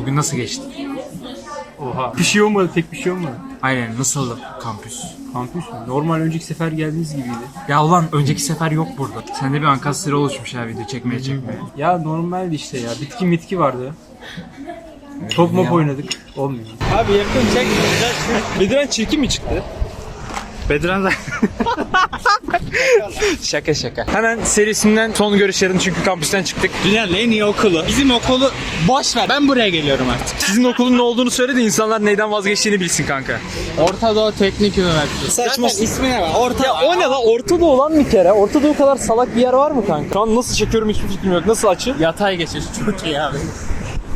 Bugün nasıl geçti? Oha. Bir şey olmadı, tek bir şey olmadı. Aynen nasıldı kampüs? Kampüs mü? Normal önceki sefer geldiğiniz gibiydi. Ya ulan önceki sefer yok burada. Sende bir ankastre oluşmuş ha video çekmeye çekmeye. Ya normaldi işte ya. Bitki mitki vardı. Top mop oynadık. Olmuyor. Abi yakın çek. Bediren çirkin mi çıktı? Bedran da... şaka şaka. Hemen serisinden son görüşlerin çünkü kampüsten çıktık. Dünyanın en iyi okulu. Bizim okulu boş ver. Ben buraya geliyorum artık. Sizin okulun ne olduğunu söyle de insanlar neyden vazgeçtiğini bilsin kanka. Orta Doğu Teknik Üniversitesi. Saçma. Zaten ismine bak. Orta Ya o ne lan? Ortada olan bir kere. Ortada o kadar salak bir yer var mı kanka? Şu an nasıl çekiyorum hiçbir fikrim yok. Nasıl açı? Yatay geçiş. Çok iyi abi.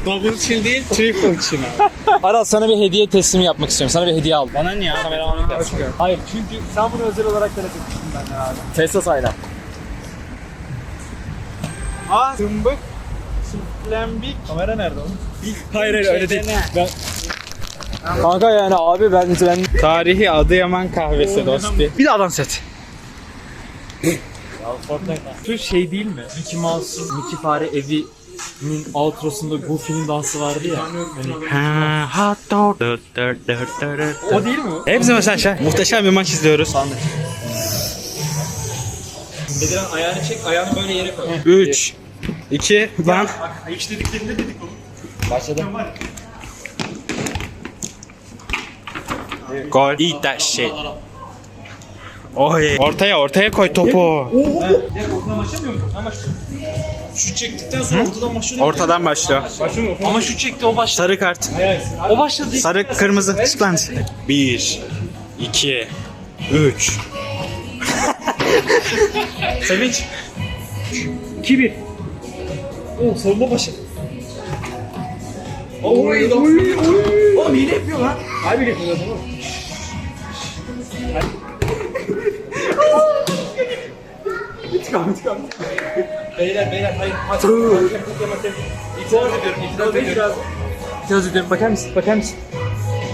Double chill değil, triple chill abi. Aral sana bir hediye teslimi yapmak istiyorum. Sana bir hediye aldım. Bana niye abi? Kameramanlık yapsın. Hayır çünkü sen bunu özel olarak denetmişsin benden abi. Tesla aynen. Aa tımbık. Çiftlembik. Kamera nerede oğlum? Hayır hayır öyle değil. Ben... Kanka yani abi ben ben Tarihi Adıyaman kahvesi dostu. bir de adam set. Şu şey değil mi? Mickey Mouse'un Mickey Fare evi'nin outrosunda Goofy'nin dansı vardı ya. Hani hot dog. o değil mi? Hepsi mesela şey. Muhteşem bir maç izliyoruz. Bediren ayağını çek, ayağını böyle yere koy. 3 2 lan. Hiç dediklerinde dedik oğlum. Gol. Eat that shit. Oy. Ortaya ortaya koy topu. Ortadan başlamıyor mu? Ama şu çektikten sonra ortadan başlıyor. Ortadan başlıyor. Ama şu çekti o başladı. Sarı kart. O başladı. Sarı kırmızı. Splend. 1 2 3 Sevinç. 2-1. Oo savunma başı. Oy, oy, oy. Oğlum hile yapıyor lan. Abi hile yapıyor lan. İntikam, intikam. Beyler, beyler, hayır. Hadi. İtiraz ediyorum, itiraz ediyorum. İtiraz ediyorum. Bakar mısın? Bakar mısın?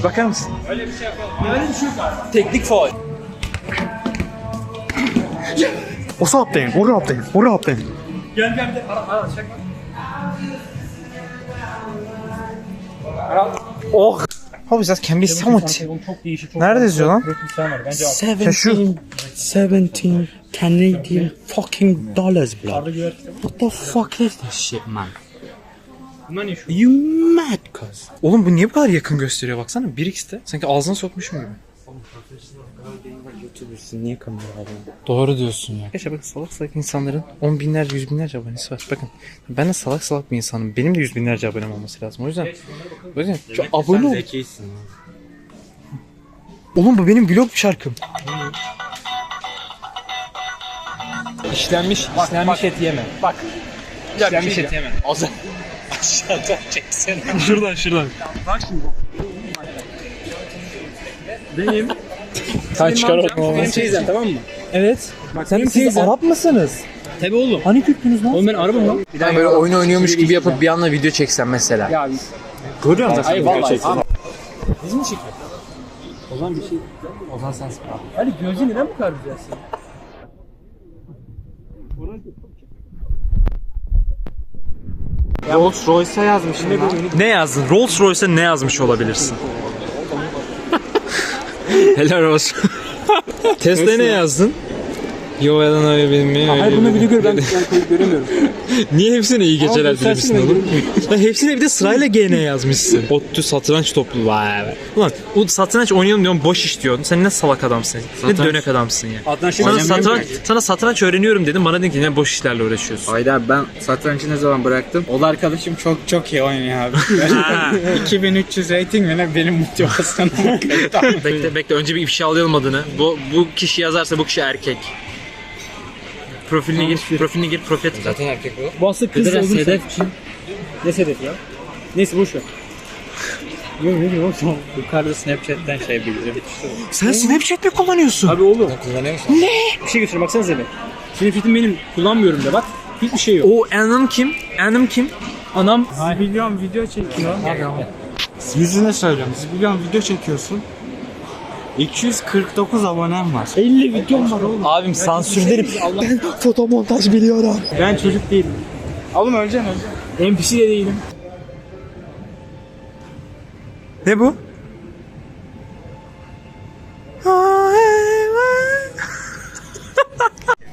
Bakar mısın? Öyle bir şey yapalım. Öyle bir şey yok. Teknik faul. Så upp den, och rap den, och rap den. Gel gel gel. Ara, ara, çek. Oh. Abi that can be somewhat. Çok değişik. Çok Nerede yazıyor lan? Şu. 17 Canadian fucking dollars Güler. What the fuck is this shit man? Bunlar şu? You mad cuz? Oğlum bu niye bu kadar yakın gösteriyor baksana 1x'te. Sanki ağzına sokmuşum gibi. YouTuber'sın niye kamera alıyorsun? Doğru diyorsun ya. Gerçi bakın salak salak insanların 10 binlerce, yüz binlerce abonesi var. Bakın ben de salak salak bir insanım. Benim de yüz binlerce abonem olması lazım. O yüzden, o yüzden şu abone ol. zekisin lan. Oğlum bu benim vlog şarkım. İşlenmiş, işlenmiş et yeme. Bak. İşlenmiş et yeme. Aşağıdan çeksene. Şuradan şuradan. Benim. Sen çıkar Benim teyzem tamam mı? Evet. Bak Sen siz teyzem. Arap mısınız? Tabii oğlum. Hani Türktünüz lan? Oğlum ben arabam lan. Ben böyle oyun oynuyormuş gibi yapıp bir anda video çeksem mesela. Ya Görüyor musun? Hayır vallahi. Biz mi çekiyoruz? O zaman bir şey. O zaman sensin abi. Ali gözü neden bu kadar güzelsin? Rolls Royce'a yazmışım lan. Ne yazdın? Rolls Royce'e ne yazmış olabilirsin? Helal olsun. Tesla'ya ne yazdın? Yo yalan öyle bilmiyorum. Hayır bunu video gör ben yani göremiyorum. Niye hepsine iyi geceler Abi, dilemişsin oğlum? Lan hepsine bir de sırayla GN yazmışsın. ODTÜ satranç topluluğu vay be. Ulan o satranç oynayalım diyorum boş iş diyorsun. Sen ne salak adamsın. Ne dönek adamsın ya. Sana satranç, sana satranç öğreniyorum dedim. Bana dedin ki ne boş işlerle uğraşıyorsun. Hayda ben satrancı ne zaman bıraktım? O arkadaşım çok çok iyi oynuyor abi. 2300 rating ne benim motivasyonum. bekle bekle önce bir ifşa alayım adını. Bu, bu kişi yazarsa bu kişi erkek. Profiline gir, profiline gir, profil Zaten erkek bu. Bu aslında kız olduğunu Sedef kim? Ne Sedef ya? Neyse boş ver. Yok ne diyor oğlum? Yukarıda Snapchat'ten şey bildirim. Sen Snapchat mi kullanıyorsun? Abi oğlum. kullanıyor musun? Ne? Bir şey götür baksanıza bir. Senin fitin benim kullanmıyorum da bak. Hiçbir şey yok. O Anım kim? Anım kim? Anam Zibilyon video çekiyor. Yüzüne söylüyorum. Zibilyon video çekiyorsun. 249 abonem var. 50 videom var oğlum. Abim sansürlerim. Fotomontaj biliyorum. Ben çocuk değilim. Oğlum öleceksin öleceksin. NPC de değilim. Ne bu?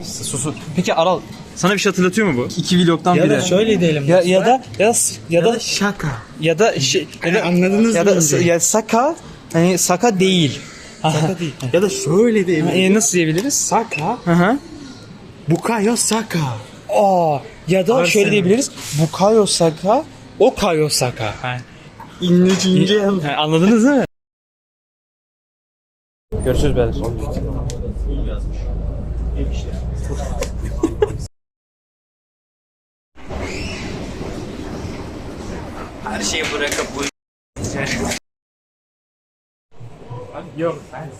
Susu. Peki Aral sana bir şey hatırlatıyor mu bu? İki vlogdan Ya biri. da şöyle diyelim. ya ya da ya da ya da şaka. ya da şey ya da, anladınız ya mı da ya saka hani saka değil. Saka değil. ya da şöyle diyelim. E, nasıl diyebiliriz? Saka. Hı hı. Bukayo Saka. Aa ya da Arsenal. şöyle diyebiliriz. Bukayo Saka, Okayo Saka. İnce ince. Ha, anladınız değil mi? Görüşürüz beyler. Her şeyi bırakıp bu Yok ben